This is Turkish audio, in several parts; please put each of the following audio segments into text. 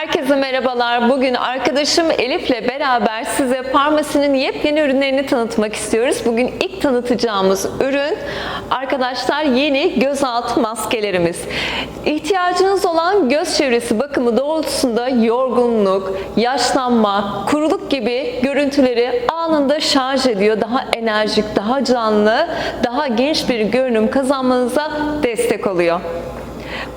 Herkese merhabalar. Bugün arkadaşım Elif'le beraber size Farmasi'nin yepyeni ürünlerini tanıtmak istiyoruz. Bugün ilk tanıtacağımız ürün arkadaşlar yeni gözaltı maskelerimiz. İhtiyacınız olan göz çevresi bakımı doğrultusunda yorgunluk, yaşlanma, kuruluk gibi görüntüleri anında şarj ediyor. Daha enerjik, daha canlı, daha genç bir görünüm kazanmanıza destek oluyor.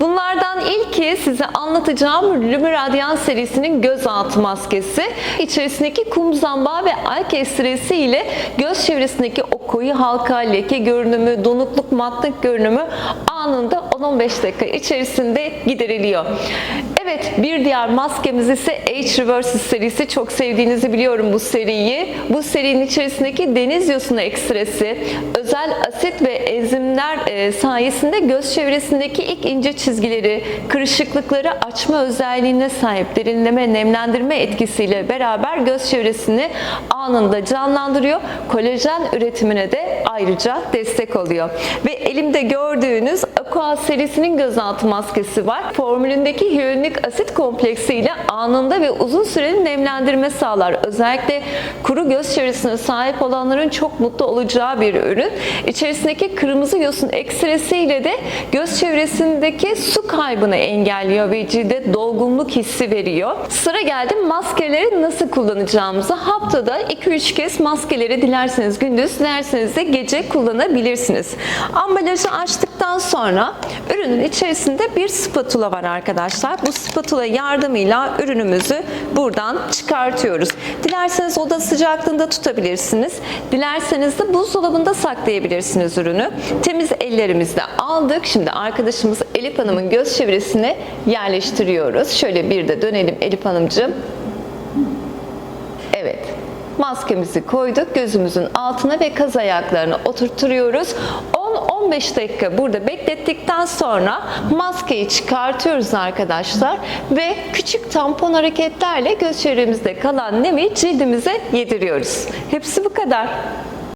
Bunlardan ilki size anlatacağım Lumi Radiant serisinin gözaltı maskesi. İçerisindeki kum zamba ve alk estiresi ile göz çevresindeki o koyu halka, leke görünümü, donukluk, matlık görünümü anında 10-15 dakika içerisinde gideriliyor. Evet bir diğer maskemiz ise H Reverse serisi. Çok sevdiğinizi biliyorum bu seriyi. Bu serinin içerisindeki deniz yosunu ekstresi, özel asit ve enzimler sayesinde göz çevresindeki ilk ince çizgileri, kırışıklıkları açma özelliğine sahip derinleme, nemlendirme etkisiyle beraber göz çevresini anında canlandırıyor. Kolajen üretimine de ayrıca destek oluyor. Ve elimde gördüğünüz Aqua serisinin gözaltı maskesi var. Formülündeki hyaluronik asit kompleksi ile anında ve uzun süreli nemlendirme sağlar. Özellikle kuru göz çevresine sahip olanların çok mutlu olacağı bir ürün. İçerisindeki kırmızı yosun ekstresiyle de göz çevresindeki su kaybını engelliyor ve cilde dolgunluk hissi veriyor. Sıra geldi maskeleri nasıl kullanacağımıza. Haftada 2-3 kez maskeleri dilerseniz gündüz, dilerseniz de gece kullanabilirsiniz. Ambalajı açtıktan sonra ürünün içerisinde bir spatula var arkadaşlar. Bu spatula yardımıyla ürünümüzü buradan çıkartıyoruz. Dilerseniz oda sıcaklığında tutabilirsiniz. Dilerseniz de buzdolabında saklayabilirsiniz ürünü. Temiz ellerimizle aldık. Şimdi arkadaşımız Elif Hanım'ın göz çevresine yerleştiriyoruz. Şöyle bir de dönelim Elif Hanımcığım. Evet. Maskemizi koyduk gözümüzün altına ve kaz ayaklarını oturtuyoruz. 10-15 dakika burada beklettikten sonra maskeyi çıkartıyoruz arkadaşlar ve küçük tampon hareketlerle göz çevremizde kalan nemi cildimize yediriyoruz. Hepsi bu kadar.